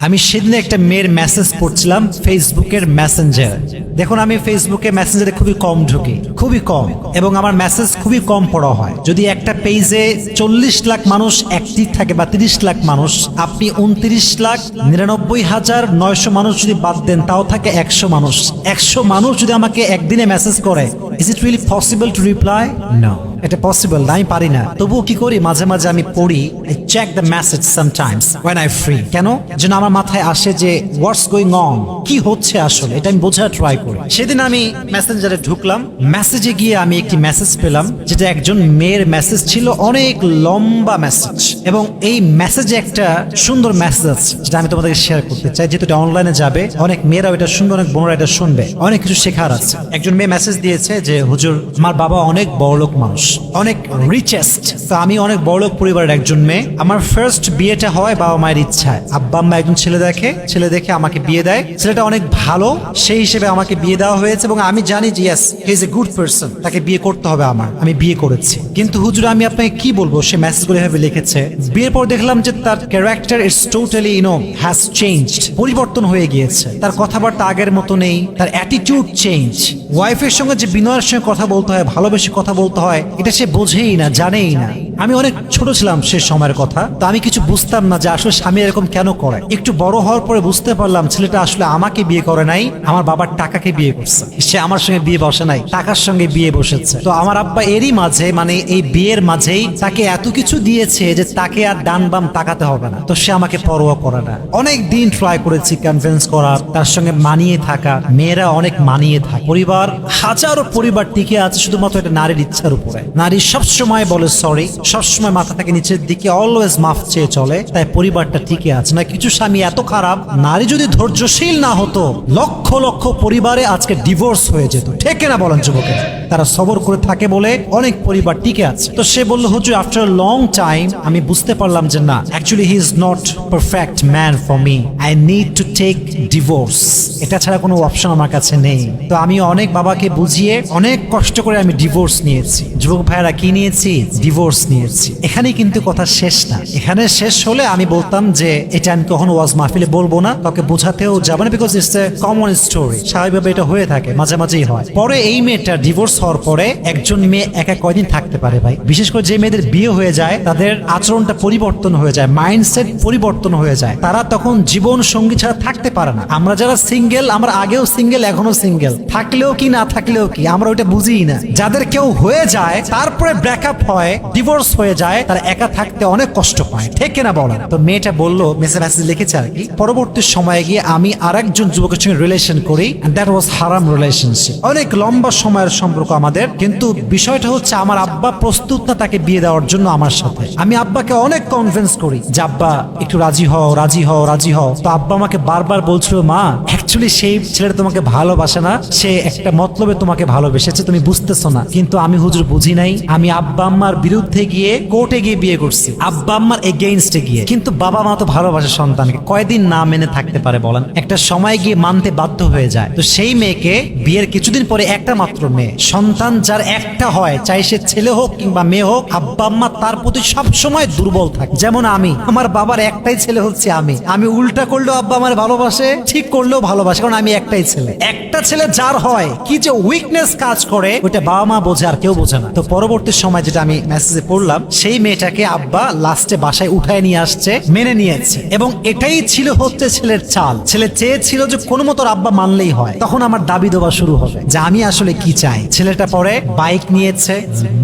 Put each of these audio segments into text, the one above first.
আমি সেদিন একটা মেয়ের মেসেজ পড়ছিলাম ফেসবুকের মেসেঞ্জার দেখুন, আমি ফেসবুকে মেসেঞ্জারে খুবই কম ঢুকি, খুবই কম, এবং আমার মেসেজ খুবই কম পড়া হয়। যদি একটা পেজে চল্লিশ লাখ মানুষ অ্যাক্টিভ থাকে বা তিরিশ লাখ মানুষ, আপনি উনত্রিশ লাখ নিরানব্বই হাজার নয়শো মানুষ যদি বাদ দেন, তাও থাকে একশো মানুষ। একশো মানুষ যদি আমাকে একদিনে মেসেজ করে is it really possible to reply না এটা পসিবল না আমি পারি না। তবুও কি করি, মাঝে মাঝে আমি পড়ি I check the message sometimes when I free কেন? যেন আমার মাথায় আসে যে হোয়াটস গোয়িং অন কি হচ্ছে আসলে? এটা আমি বোঝার ট্রাই করি। সেদিন আমি মেসেঞ্জারে ঢুকলাম। মেসেজে গিয়ে আমি একটি মেসেজ পেলাম, যেটা একজন মেয়ের মেসেজ ছিল, অনেক লম্বা মেসেজ এবং এই মেসেজে একটা সুন্দর মেসেজ আছে, যেটা আমি তোমাদেরকে শেয়ার করতে চাই। যেহেতু এটা অনলাইনে যাবে, অনেক মেয়েরাও এটা শুনবে, অনেক বোনরা এটা শুনবে। অনেক কিছু শেখার আছে। একজন মেয়ে মেসেজ দিয়েছে যে, হুজুর, আমার বাবা অনেক বড়লোক মানুষ। অনেক রিচেস্ট তো আমি অনেক বড়লোক পরিবারের একজন মেয়ে। আমার ফার্স্ট বিয়েটা হয় বাবা মায়ের ইচ্ছায়। আব্বা, আম্মা একজন ছেলে দেখে ছেলে দেখে আমাকে বিয়ে দেয়। ছেলেটা অনেক ভালো, সেই হিসেবে আমাকে বিয়ে দেওয়া হয়েছে এবং আমি জানি যে yes he is a good person তাকে বিয়ে করতে হবে আমার। আমি বিয়ে করেছি। কিন্তু হুজুর, আমি আপনাকে কি বলব? সে মেসেজগুলো এভাবে লিখেছে, বিয়ের পর দেখলাম যে তার character is totally you know has changed পরিবর্তন হয়ে গিয়েছে। তার কথাবার্তা আগের মতো নেই। তার অ্যাটিটিউড চেঞ্জ ওয়াইফের সঙ্গে যে বিনয়ের সঙ্গে কথা বলতে হয়, ভালোবেসে কথা বলতে হয় এটা সে বোঝেই না জানেই না। আমি অনেক ছোট ছিলাম সে সময়ের কথা, তো আমি কিছু বুঝতাম না যে আসলে স্বামী এরকম কেন করে। একটু বড় হওয়ার পরে বুঝতে পারলাম ছেলেটা আসলে আমাকে বিয়ে করে নাই, আমার বাবার টাকাকে বিয়ে করছে। সে আমার সঙ্গে বিয়ে বসে নাই, টাকার সঙ্গে বিয়ে বসেছে। তো আমার আব্বা এরই মাঝে মানে এই বিয়ের মাঝেই তাকে এত কিছু দিয়েছে যে তাকে আর ডান বাম তাকাতে হবে না। তো সে আমাকে পরোয়া করে না। অনেক দিন ট্রাই করেছি কনভিন্স করার, তার সঙ্গে মানিয়ে থাকা, মেয়েরা অনেক মানিয়ে থাকে। পরিবার, হাজারো পরিবার টিকে আছে শুধুমাত্র এটা নারীর ইচ্ছার উপরে। নারী সবসময় বলে সরি সবসময় মাথা থেকে নিচের দিকে অলওয়েজ মাফ চেয়ে চলে। তাই পরিবারটা টিকে আছে। না, কিছু স্বামী এত খারাপ, নারী যদি ধৈর্যশীল না হতো, লক্ষ লক্ষ পরিবারে আজকে ডিভোর্স হয়ে যেত। ঠিক না বলেন যুবকের। তারা সবর করে থাকে বলে অনেক পরিবার টিকে আছে। তো সে বলল, হুজুর আফটার লং টাইম আমি বুঝতে পারলাম যে না actually he is not perfect man for me I need to take divorce এটা ছাড়া কোনো অপশন আমার কাছে নেই। তো আমি অনেক বাবাকে বুঝিয়ে অনেক কষ্ট করে আমি ডিভোর্স নিয়েছি। যুবক ভাইয়েরা, কি নিয়েছি? ডিভোর্স নিয়েছি। এখানেই কিন্তু কথা শেষ না। এখানে শেষ হলে আমি বলতাম যে, এটা আমি কখনো ওয়াজ মাহফিলে বলব না, কাউকে বোঝাতেও যাব না because it's a common story স্বাভাবিকভাবে এটা হয়ে থাকে মাঝে মাঝেই হয়। পরে এই মেয়েটা ডিভোর্স হওয়ার পরে একজন মেয়ে একা কয়দিন থাকতে পারে ভাই? বিশেষ করে যে মেয়েদের বিয়ে হয়ে যায়, তাদের আচরণটা পরিবর্তন হয়ে যায় মাইন্ডসেট পরিবর্তন হয়ে যায়। তারা তখন জীবন সঙ্গী ছাড়া থাকতে পারে না। আমরা যারা সিঙ্গেল আমরা আগেও সিঙ্গেল এখনও সিঙ্গেল থাকলেও কি, না থাকলেও কি, আমরা ওটা বুঝিই না। যাদের কেউ হয়ে যায়, তারপরে ব্রেকআপ হয় ডিভোর্স হয়ে যায়, তারা একা থাকতে অনেক কষ্ট পায়। ঠিক কিনা বলেন তো মেয়েটা বলল মেসেজ মেসেজ লিখেছে আর কি, পরবর্তী সময়ে গিয়ে আমি আরেকজন যুবকের সঙ্গে রিলেশন করি দ্যাট ওয়াজ হারাম রিলেশনশিপ অনেক লম্বা সময়ের সম্পর্ক আমাদের, কিন্তু বিষয়টা হচ্ছে আমার আব্বা প্রস্তুত না তাকে বিয়ে দেওয়ার জন্য আমার সাথে। আমি আব্বাকে অনেক কনভিন্স করি যে, আব্বা, একটু রাজি হও রাজি হও রাজি হও। তো আব্বা আমাকে বারবার বলছিল, মা অ্যাকচুয়ালি সেই ছেলেটা তোমাকে ভালোবাসে না, সে একটা মতলবে তোমাকে ভালোবেসেছে, তুমি বুঝতেছো না। কিন্তু আমি হুজুর বুঝি নাই। আমি আব্বা আম্মার বিরুদ্ধে গিয়ে, কোর্টে গিয়ে বিয়ে করছি। আব্বা আম্মার এগেইনস্টে গিয়ে। কিন্তু বাবা মা তো ভালোবাসে সন্তানকে। কয়দিন না মেনে থাকতে পারে বলেন? একটা সময় গিয়ে মানতে বাধ্য হয়ে যায়। তো সেই মেয়েকে বিয়ের কিছুদিন পরে একটা মাত্র মেয়ে। সন্তান যার একটা হয়, চাই সে ছেলে হোক কিংবা মেয়ে হোক, আব্বা আম্মা তার প্রতি সব সময় দুর্বল থাকে। যেমন আমি। আমার বাবার একটাই ছেলে হচ্ছে আমি। আমি উল্টা করলেও আব্বা আমার ভালোবাসে, ঠিক করলেও ভালোবাসে। কারণ আমি একটাই ছেলে। একটা ছেলে যার হয়, কি যে উইকনেস কাজ করে, ওইটা বাবা মা বোঝে আর কেউ বোঝে না। তো পরবর্তী সময় যেটা আমি মেসেজে পড়লাম, সেই মেয়েটাকে আব্বা লাস্টে বাসায় উঠায় নিয়ে আসছে, মেনে নিয়েছে। এবং এটাই ছিল হচ্ছে ছেলের চাল। ছেলে চেয়েছিল যে কোনো মতো আব্বা মানলেই হয়। তখন আমার দাবি দেওয়া শুরু হবে যে আমি আসলে কি চাই। ছেলেটা পরে বাইক নিয়েছে,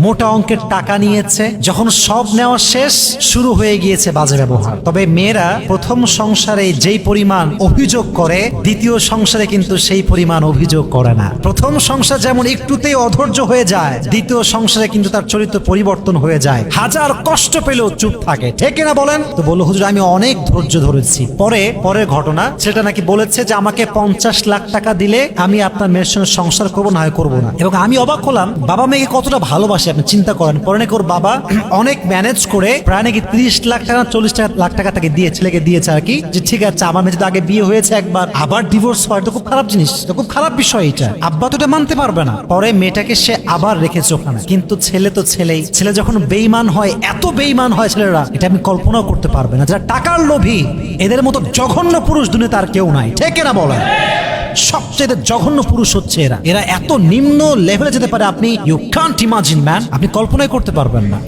মোটা অঙ্কের টাকা নিয়েছে, যখন সব নেওয়া শেষ, শুরু হয়ে গিয়েছে বাজে ব্যবহার। তবে মেয়েরা প্রথম সংসারে যেই পরিমাণ অভিযোগ করে, দ্বিতীয় সংসারে কিন্তু সেই পরিমাণ অভিযোগ করে না। প্রথম সংসার যেমন একটুতেই অধৈর্য হয়ে যায়, দ্বিতীয় সংসারে কিন্তু তার চরিত্র পরিবর্তন হয়ে যায় হাজার কষ্ট পেলেও চুপ থাকে। ঠিক না বলেন? তো বলল, হুজুর, আমি অনেক ধৈর্য ধরেছি। পরে, পরের ঘটনা, সেটা নাকি বলেছে যে আমাকে পঞ্চাশ লাখ টাকা দিলে আমি আপনার মেয়ের সঙ্গে সংসার করব, না হয় করব না। এবং আমি অবাক হলাম, বাবা মেয়েকে কতটা ভালোবাসে, আপনি চিন্তা করেন। পরে নাকি ওর বাবা অনেক ম্যানেজ করে প্রায় নাকি তিরিশ লাখ টাকা, চল্লিশ লাখ টাকা তাকে দিয়ে, ছেলেকে দিয়েছে আর কি, যে ঠিক আছে, আমার মেয়ে তো আগে বিয়ে হয়েছে একবার, আবার ডিভোর্স হয়, তো খুব খারাপ জিনিস এটা খুব খারাপ বিষয় এটা। আব্বা তো এটা মানতে পারবে না। পরে মেয়েটাকে সে আবার রেখেছে ওখানে। কিন্তু ছেলে তো ছেলেই। ছেলে যখন বেইমান হয়, এত বেইমান হয় ছেলেরা, এটা আমি কল্পনাও করতে পারবে না। যারা টাকার লোভী, এদের মতো জঘন্য পুরুষ দুনিয়াতে তার কেউ নাই। ঠিক না বলেন? সবচেয়ে জঘন্য পুরুষ হচ্ছে এরা। এরা এত নিম্ন লেভেলে যেতে পারে, আপনি ইউ কান্ট ইমাজিন ম্যান আপনি কল্পনাই করতে পারবেন না।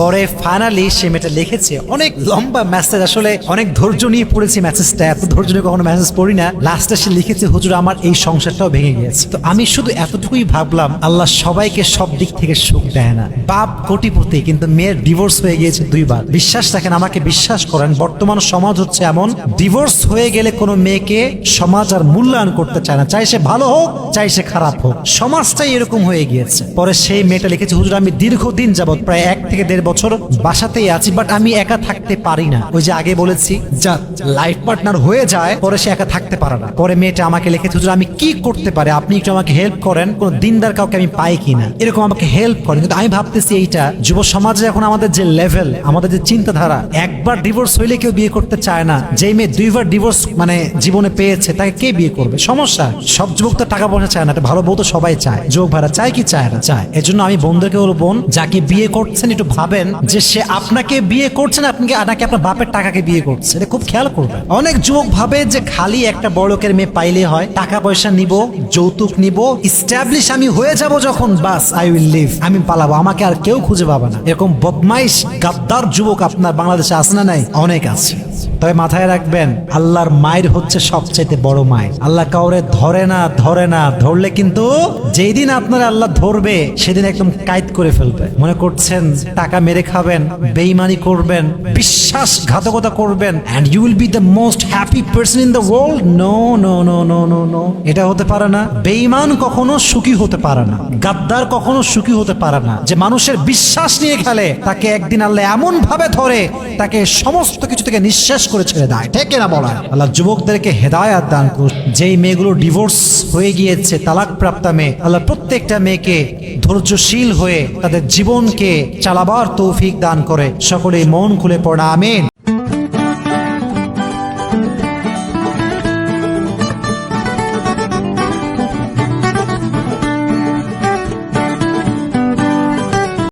পরে ফাইনালি সে মেয়েটা লিখেছে, অনেক লম্বা মেসেজ আসলে অনেক ধৈর্য নিয়ে পড়েছি মেসেজটা এত ধৈর্য নিয়ে কখনো মেসেজ পড়ি না। লাস্টে সে লিখেছে, হুজুর, আমার এই সংসারটাও ভেঙে গিয়েছে। তো আমি শুধু এতটুকুই ভাবলাম, আল্লাহ সবাইকে সব দিক থেকে সুখ দেয় না। বাপ কোটিপতি, কিন্তু মেয়ের ডিভোর্স হয়ে গিয়েছে দুইবার। বিশ্বাস রাখেন, আমাকে বিশ্বাস করেন, বর্তমান সমাজ হচ্ছে এমন ডিভোর্স হয়ে গেলে কোনো মেয়েকে সমাজ আর মূল্যায়ন করতে চায় না। চাই সে ভালো হোক, চাই সে খারাপ হোক। সমাজটাই এরকম হয়ে গিয়েছে। পরে সেই মেয়েটা লিখেছে, হুজুর, আমি দীর্ঘদিন যাবৎ, প্রায় এক থেকে দেড় বছর বাসাতেই আছি বাট আমি একা থাকতে পারি না। ওই যে আগে বলেছি, যা লাইফ পার্টনার হয়ে যায়, পরে সে একা থাকতে পারে না। পরে মেয়েটা আমাকে লিখেছে, হুজুর, আমি কি করতে পারি? আপনি একটু আমাকে হেল্প করেন। কোন দিনদার কাউকে আমি পাই কিনা? এরকম আমাকে হেল্প করেন কিন্তু আমি ভাবতেছি এইটা, যুব সমাজে এখন আমাদের যে লেভেল আমাদের যে চিন্তাধারা, একবার ডিভোর্স হইলে কেউ বিয়ে করতে চায় না। যে মেয়ে দুইবার ডিভোর্স মানে জীবনে পেয়েছে, তাকে কে বিয়ে করবে? সমস্যা, সব যুবক তো টাকা পয়সা চায় না একটা ভালো বউ তো সবাই চায়। যুবক ভাইরা চায় কি চায় না, চায়। এজন্য আমি বন্ধুকে বলব, বোন, যাকে বিয়ে করছেন, একটু ভাবেন যে সে আপনাকে বিয়ে করছেন আপনাকে নাকি আপনার বাপের টাকাকে বিয়ে করছে, এটা খুব খেয়াল করবেন অনেক যুবক ভাবে যে খালি একটা বড়লোকের মেয়ে পাইলে হয়, টাকা পয়সা নিব, যৌতুক নিব ইস্টাবলিশ আমি হয়ে যাব যখন, বাস আই উইল লিভ আমি পালাবো, আমাকে আর কেউ খুঁজে পাবে না। এরকম বদমাইশ, গাদ্দার যুবক আপনার বাংলাদেশে আছে না নাই? অনেক আছে। তবে মাথায় রাখবেন, আল্লাহর মায়ের হচ্ছে সবচেয়ে বড় মায়ের আল্লাহ কাউরে ধরে না ধরে না, ধরলে কিন্তু যেই দিন আপনার আল্লাহ ধরবে, সেদিন একদম কাইত করে ফেলবে। মনে করছেন, টাকা মেরে খাবেন বেইমানি করবেন, বিশ্বাসঘাতকতা করবেন and you will be the most happy person in the world no no no no no no এটা হতে পারে না। বেইমান কখনো সুখী হতে পারে না। গাদ্দার কখনো সুখী হতে পারে না। যে মানুষের বিশ্বাস নিয়ে খেলে, তাকে একদিন আল্লাহ এমন ভাবে ধরে, তাকে সমস্ত কিছু থেকে নিঃশ্বাস করে ছেড়ে দেয়। ঠিক না বলা আল্লাহ যুবকদেরকে হেদায়াত দান করুন যেই মেয়েগুলো ডিভোর্স হয়ে গিয়েছে তালাক প্রাপ্তা মেয়ে, আল্লাহ প্রত্যেকটা মেয়েকে ধৈর্যশীল হয়ে তাদের জীবনকে চালাবার তৌফিক দান করে। সকলেই মন খুলে পড়া, আমিন।